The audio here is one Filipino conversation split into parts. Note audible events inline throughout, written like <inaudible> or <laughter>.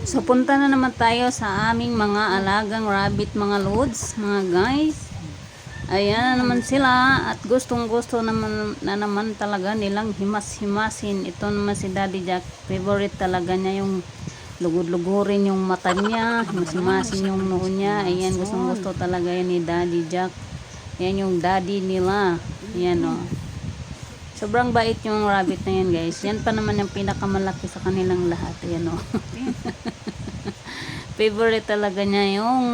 So punta na naman tayo sa aming mga alagang rabbit mga loads, mga guys. Ayan na naman sila at gustong gusto naman na naman talaga nilang himas-himasin. Ito naman si Daddy Jack, favorite talaga niya yung lugod-lugurin yung mata niya, himas-himasin yung noo niya. Ayan, gustong gusto talaga yan ni Daddy Jack. Ayan yung daddy nila. Ayan o. Sobrang bait yung rabbit na yan guys. Yan pa naman yung pinakamalaki sa kanilang lahat. Ayan o. <laughs> Favorite talaga niya yung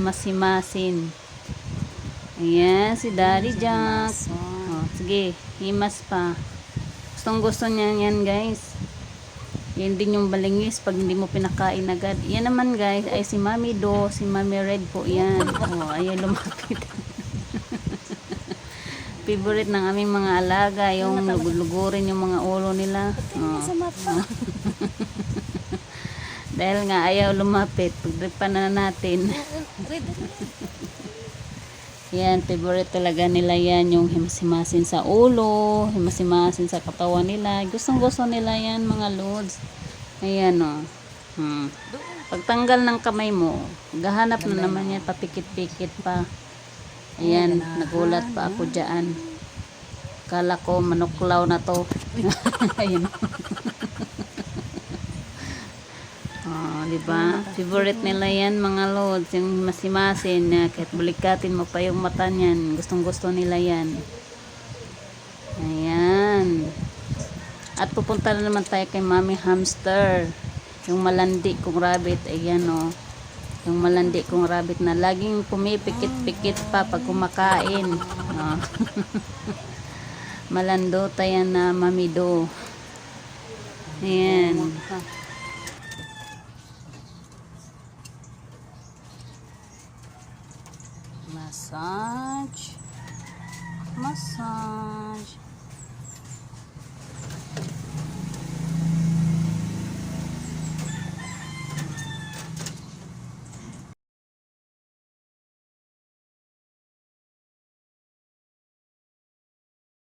masimasin. Ayan, si Daddy Jack. Oh, sige, himas pa. Gustong gusto niya yan guys. Yan din yung balingis pag hindi mo pinakain agad. Yan naman guys ay si Mami Do, si Mami Red po yan. Oh, ayan lumapit. <laughs> Favorite ng aming mga alaga, yung lugulugurin yung mga ulo nila. Oh. <laughs> Dahil nga ayaw lumapit, pagdripan na natin. <laughs> yan, favorite talaga nila yan, yung himasimasin sa ulo, himasimasin sa katawan nila. Gustong gusto nila yan, mga loads. Ayan o. Hmm. Pagtanggal ng kamay mo, gahanap na naman yan, papikit-pikit pa. Ayan, nagulat pa ako dyan. Kala ko manuklaw na to. <laughs> Ayun. <laughs> Oh, di ba? Favorite nila yan mga loads, yung masimasin kahit bulikatin mo pa yung mata niyan, gustong gusto nila yan. Ayan. At pupunta na naman tayo kay Mami Hamster. Yung malandi kong rabbit, ayan o. Yung malandi kong rabbit na laging pumipikit-pikit pa pag kumakain. <laughs> Oh. Malando tayo na mamido. Ayan. Massage.